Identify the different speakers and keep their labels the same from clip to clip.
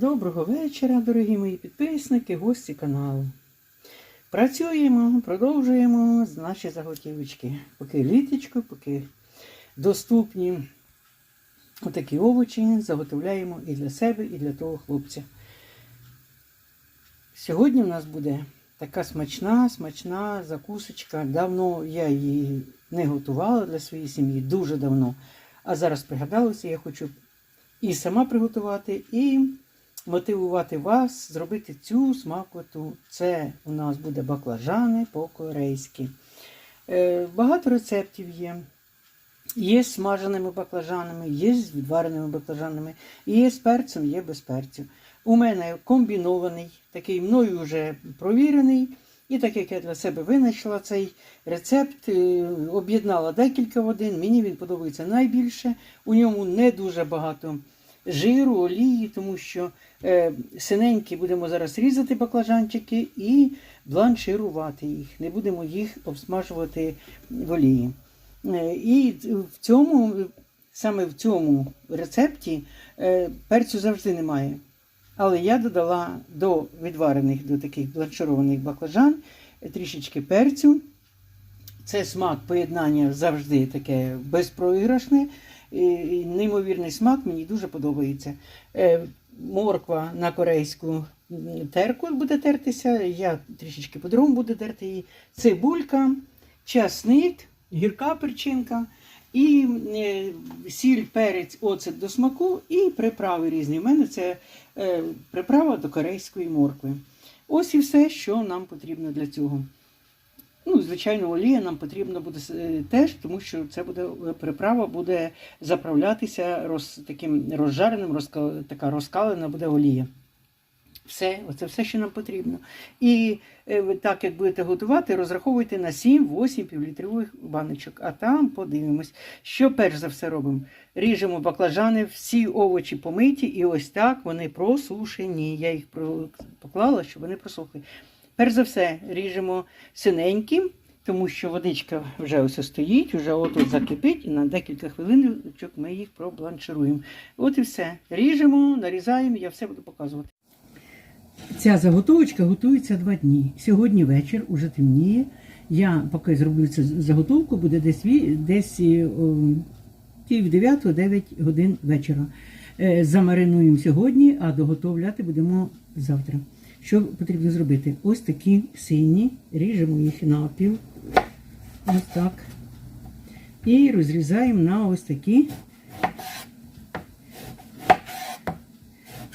Speaker 1: Доброго вечора, дорогі мої підписники, гості каналу. Працюємо, продовжуємо наші заготівочки. Поки літочко, поки доступні отакі овочі, заготовляємо і для себе, і для того хлопця. Сьогодні у нас буде така смачна, смачна закусочка. Давно я її не готувала для своєї сім'ї, дуже давно. А зараз пригадалося, я хочу і сама приготувати, і мотивувати вас зробити цю смакоту. Це у нас буде баклажани по-корейськи. Е, Багато рецептів є. Є з смаженими баклажанами, є з відвареними баклажанами, є з перцем, є без перцю. У мене комбінований, такий мною вже провірений. І так як я для себе винайшла цей рецепт, е, об'єднала декілька в один, мені він подобається найбільше. У ньому не дуже багато жиру, олії, тому що е, синенькі будемо зараз різати баклажанчики і бланширувати їх. Не будемо їх обсмажувати в олії. Е, І в цьому, саме в цьому рецепті е, перцю завжди немає. Але я додала до відварених, до таких бланшированих баклажан е, трішечки перцю. Це смак поєднання завжди таке безпроіграшне. Неймовірний смак мені дуже подобається. Е, Морква на корейську терку буде тертися. Я трішечки по-другому буду терти її. Цибулька, часник, гірка перчинка. І е, сіль, перець, оцет до смаку і приправи різні. У мене це е, приправа до корейської моркви. Ось і все, що нам потрібно для цього. Ну, звичайно, олія нам потрібно буде е, теж, тому що це буде е, приправа буде заправлятися роз, таким розжареним, розка, така розкалена буде олія. Все, оце все, що нам потрібно. І е, так як будете готувати, розраховуйте на 7-8 півлітрових баночок. А там подивимось, що перш за все робимо. Ріжемо баклажани, всі овочі помиті, і ось так вони просушені. Я їх поклала, щоб вони просохли. Перш за все, ріжемо синеньким, тому що водичка вже ось стоїть, вже от закипить, і на декілька хвилин ми їх пробланшируємо. От і все. Ріжемо, нарізаємо, я все буду показувати. Ця заготовочка готується два дні. Сьогодні вечір уже темніє. Я поки зроблю цю заготовку, буде десь, десь е, пів дев'ятого, дев'ять годин вечора. Е, Замаринуємо сьогодні, а доготовляти будемо завтра. Що потрібно зробити? Ось такі сині, ріжемо їх навпіл. Ось так. І розрізаємо на ось такі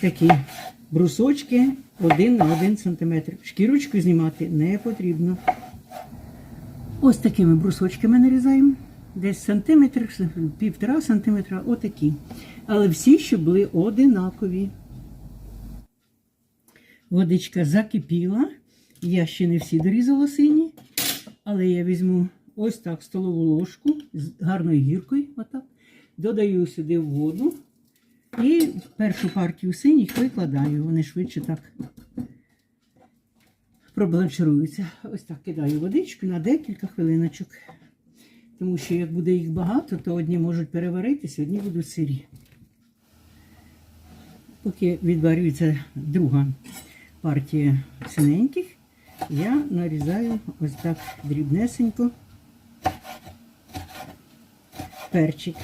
Speaker 1: такі брусочки 1 на 1 см. Шкірочку знімати не потрібно. Ось такими брусочками нарізаємо. Десь сантиметр, півтора сантиметра, отакі. Але всі, щоб були одинакові. Водичка закипіла. Я ще не всі дорізала сині, але я візьму ось так столову ложку з гарною гіркою. Отак. Додаю сюди воду. І першу партію синіх викладаю. Вони швидше так пробланшируються. Ось так кидаю водичку на декілька хвилиночок. Тому що як буде їх багато, то одні можуть переваритися, одні будуть сирі. Поки відварюється друга партія синеньких, я нарізаю ось так дрібнесенько перчик,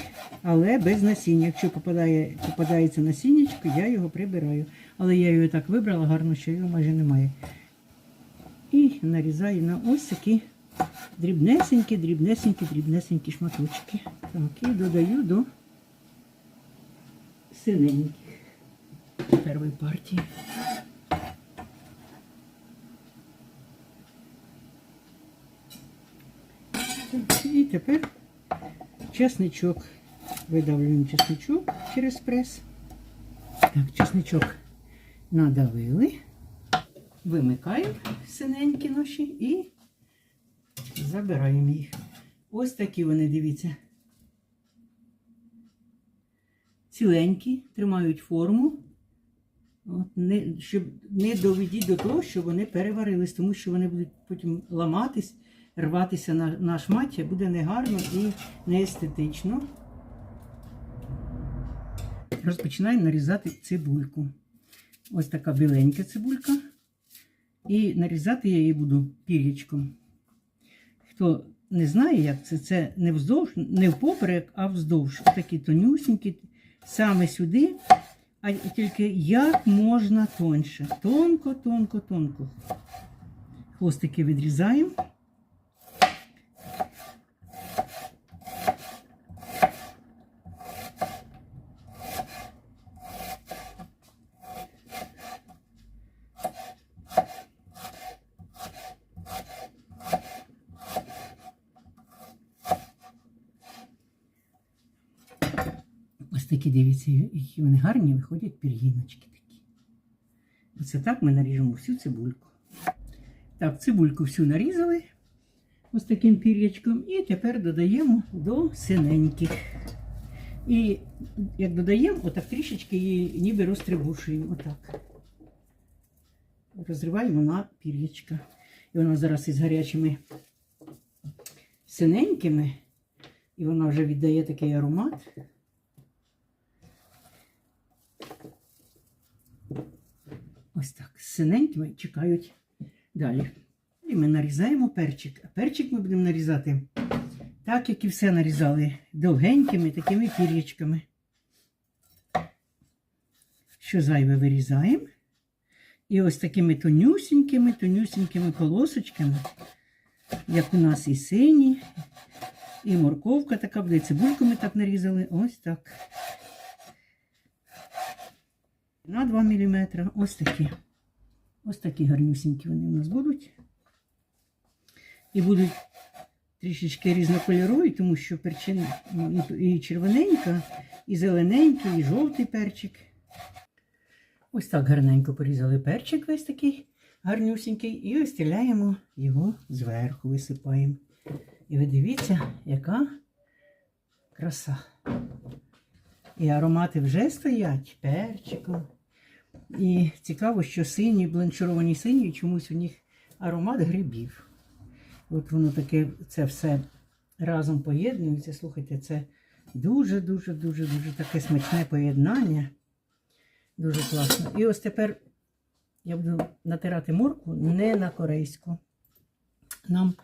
Speaker 1: але без насіння. Якщо попадає, попадається насіннячко, я його прибираю. Але я його так вибрала гарно, що його майже немає. І нарізаю на ось такі дрібнесенькі, дрібнесенькі, дрібнесенькі шматочки. Так, і додаю до синеньких першої партії. І тепер чесничок. Видавлюємо чесничок через прес. Так, чесничок надавили. Вимикаємо синенькі наші і забираємо їх. Ось такі вони, дивіться. Ціленькі, тримають форму. От, не, щоб не доведіть до того, що вони переварились, тому що вони будуть потім ламатись, рватися на, на шмаття, буде негарно і неестетично. Розпочинаємо нарізати цибульку. Ось така біленька цибулька. І нарізати я її буду пір'ячком. Хто не знає, як це, це не вздовж, не впоперек, а вздовж. Такі тонюсінькі, саме сюди, а тільки як можна тоньше. Тонко, тонко, тонко. Хвостики відрізаємо. Ось такі, дивіться, які вони гарні, виходять пір'їночки такі. Оце так ми наріжемо всю цибульку. Так, цибульку всю нарізали ось таким пір'ячком. І тепер додаємо до синеньких. І як додаємо, отак трішечки її ніби розтрибушуємо. Отак. Розриваємо на пір'ячка. І вона зараз із гарячими синенькими. І вона вже віддає такий аромат. Ось так. Синенькими чекають далі. І ми нарізаємо перчик. А перчик ми будемо нарізати так, як і все нарізали. Довгенькими такими пір'ячками. Що зайве вирізаємо. І ось такими тонюсінькими, тонюсінькими полосочками, як у нас і сині, і морковка така буде. Цибульку ми так нарізали. Ось так. На 2 мм. Ось такі. Ось такі гарнюсінькі вони у нас будуть. І будуть трішечки різнокольорові, тому що перчин ну, і червоненька, і зелененький, і жовтий перчик. Ось так гарненько порізали перчик весь такий гарнюсінький, і розстеляємо його зверху, висипаємо. І ви дивіться, яка краса. І аромати вже стоять перчиком. І цікаво, що сині, бланшировані сині, чомусь у них аромат грибів. От воно таке, це все разом поєднується. Слухайте, це дуже-дуже дуже дуже таке смачне поєднання. Дуже класно. І ось тепер я буду натирати морку не на корейську. Нам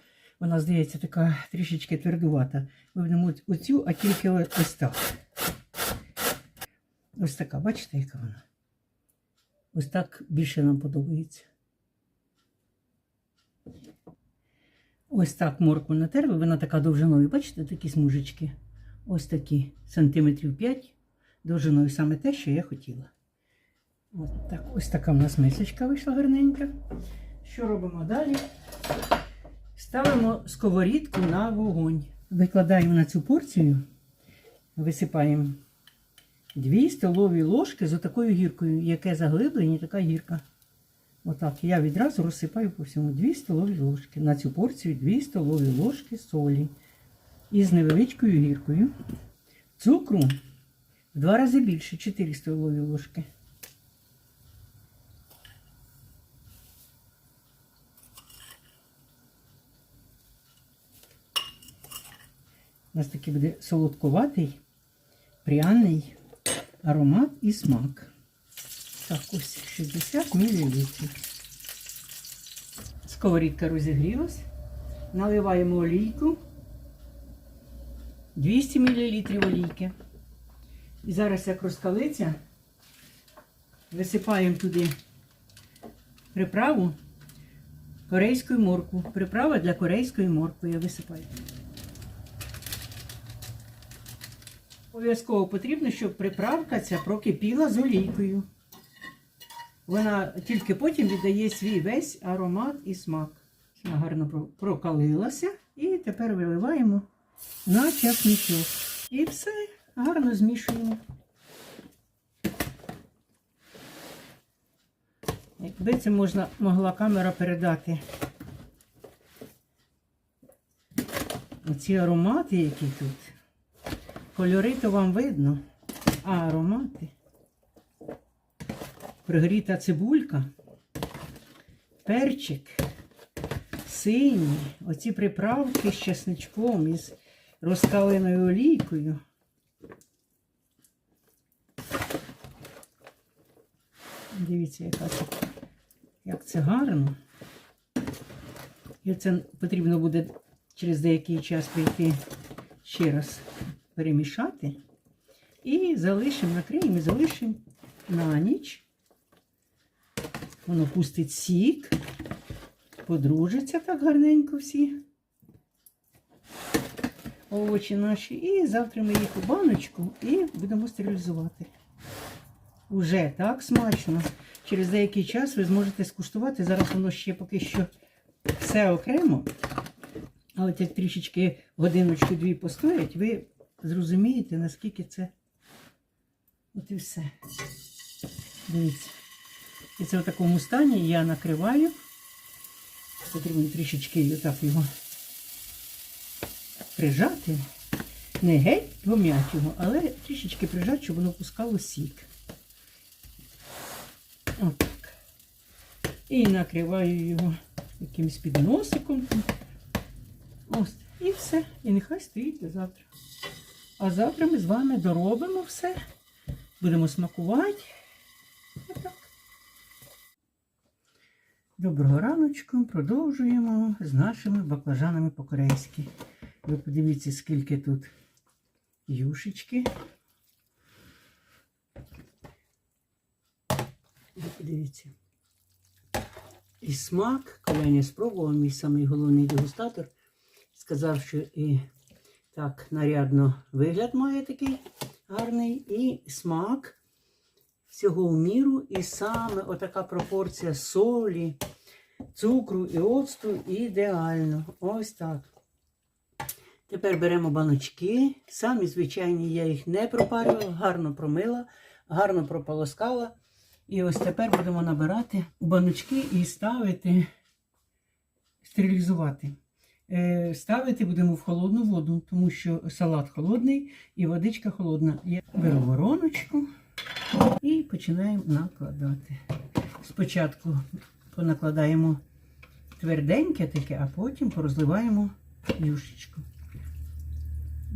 Speaker 1: вона, здається, така трішечки твердувата. Ми будемо оцю, а тільки ось так. Ось така, бачите, яка вона? Ось так більше нам подобається. Ось так моркву натерли, вона така довжиною, бачите, такі смужечки. Ось такі сантиметрів 5 довжиною саме те, що я хотіла. От так, ось така в нас мисочка вийшла гарненька. Що робимо далі? Ставимо сковорідку на вогонь. Викладаємо на цю порцію, висипаємо 2 столові ложки з отакою гіркою. Яке заглиблення, така гірка. Отак. Я відразу розсипаю по всьому 2 столові ложки. На цю порцію 2 столові ложки солі. І з невеличкою гіркою. Цукру в два рази більше 4 столові ложки. У нас такий буде солодкуватий, пряний аромат і смак. Так, ось 60 мл. Сковорідка розігрілась. Наливаємо олійку. 200 мл олійки. І зараз, як розкалиться, висипаємо туди приправу корейської моркви. Приправа для корейської моркви я висипаю. Обов'язково потрібно, щоб приправка ця прокипіла з олійкою. Вона тільки потім віддає свій весь аромат і смак. Вона гарно прокалилася. І тепер виливаємо на часничок. І все гарно змішуємо. Якби це можна, могла камера передати. Оці аромати, які тут. Кольори то вам видно, а аромати. Пригріта цибулька, перчик, синій, оці приправки з чесничком із розкаленою олійкою. Дивіться, яка це, як це гарно. І це потрібно буде через деякий час прийти ще раз перемішати. І залишимо, накриємо і залишимо на ніч. Воно пустить сік, подружаться так гарненько всі овочі наші. І завтра ми їх у баночку і будемо стерилізувати. Уже так смачно. Через деякий час ви зможете скуштувати. Зараз воно ще поки що все окремо. А от як трішечки годиночку-дві постоять, ви зрозумієте, наскільки це. От і все. Дивіться. І це в такому стані я накриваю. Потрібно трішечки отак його прижати. Не геть пом'ять його, але трішечки прижати, щоб воно пускало сік. Отак. І накриваю його якимось підносиком. Ось. І все. І нехай стоїть до завтра. А завтра ми з вами доробимо все. Будемо смакувати. Отак. Доброго раночку. Продовжуємо з нашими баклажанами по-корейськи. Ви подивіться, скільки тут юшечки. Ви подивіться. І смак, коли я не спробував, мій самий головний дегустатор сказав, що і так нарядно вигляд має такий гарний, і смак всього в міру, і саме отака пропорція солі, цукру і оцту ідеально. Ось так. Тепер беремо баночки. Самі звичайні, я їх не пропарювала, гарно промила, гарно прополоскала. І ось тепер будемо набирати баночки і ставити, стерилізувати. Е, Ставити будемо в холодну воду, тому що салат холодний і водичка холодна. Я беру вороночку і починаємо накладати. Спочатку понакладаємо тверденьке таке, а потім порозливаємо юшечку.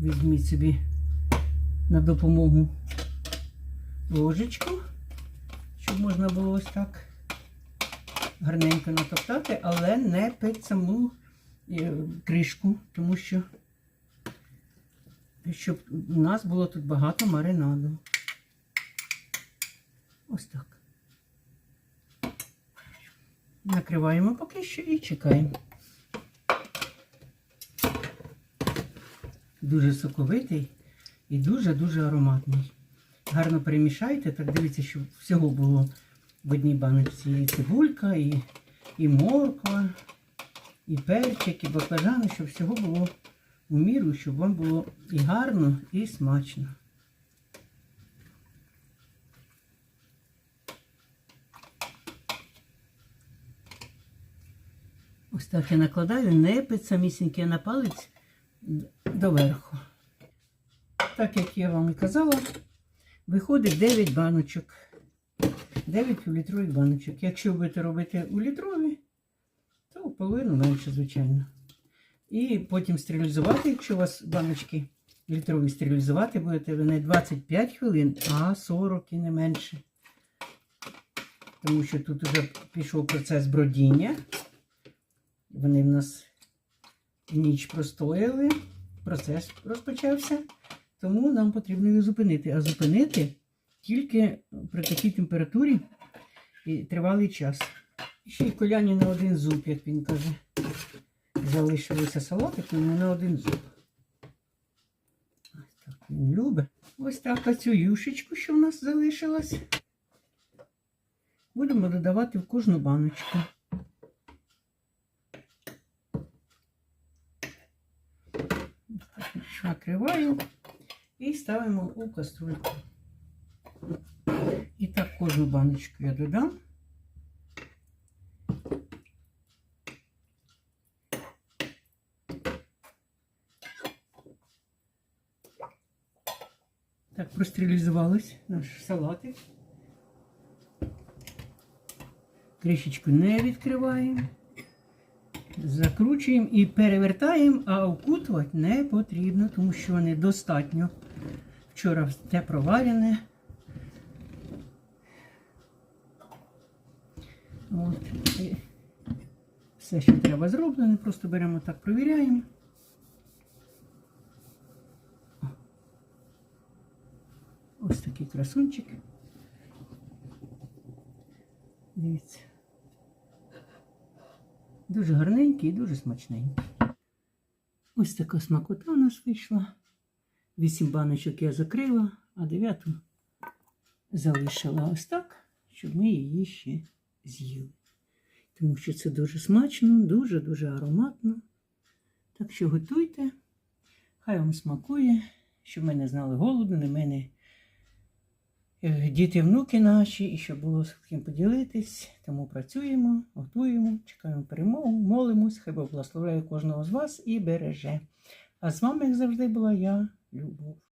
Speaker 1: Візьміть собі на допомогу ложечку, щоб можна було ось так гарненько натоптати, але не під саму кришку, тому що щоб у нас було тут багато маринаду. Ось так. Накриваємо поки що і чекаємо. Дуже соковитий і дуже-дуже ароматний. Гарно перемішайте, так дивіться, щоб всього було в одній баночці. І цибулька, і, і морква, і перчик, і баклажани, щоб всього було у міру, щоб вам було і гарно, і смачно. Ось так я накладаю, не під самісіньке на палець доверху. Так як я вам і казала, виходить 9 баночок. 9 півлітрових баночок. Якщо будете робити у літрові, половину менше, звичайно. І потім стерилізувати, якщо у вас баночки літрові стерилізувати, будете ви не 25 хвилин, а 40 і не менше. Тому що тут вже пішов процес бродіння. Вони в нас ніч простояли, процес розпочався, тому нам потрібно його зупинити. А зупинити тільки при такій температурі і тривалий час. Ще й коляні на один зуб, як він каже. Залишилися салатики не на один зуб. Ось так він любить. Ось так оцю юшечку, що в нас залишилась. Будемо додавати в кожну баночку. накриваю і ставимо у каструльку. І так кожну баночку я додам. Так, простерилізувалось наш салатик. Кришечку не відкриваємо. Закручуємо і перевертаємо, а окутувати не потрібно, тому що вони достатньо. Вчора те проварене. От. Все, що треба зроблено, просто беремо так, провіряємо. Ось такий красунчик. Дивіться. Дуже гарненький і дуже смачненький. Ось така смакота у нас вийшла. Вісім баночок я закрила, а дев'яту залишила ось так, щоб ми її ще з'їли. Тому що це дуже смачно, дуже-дуже ароматно. Так що готуйте, хай вам смакує, щоб ми не знали голоду, не мене діти, внуки наші, і щоб було з ким поділитись. Тому працюємо, готуємо, чекаємо перемогу, молимось, хай Бог благословляє кожного з вас і береже. А з вами, як завжди, була я, Любов.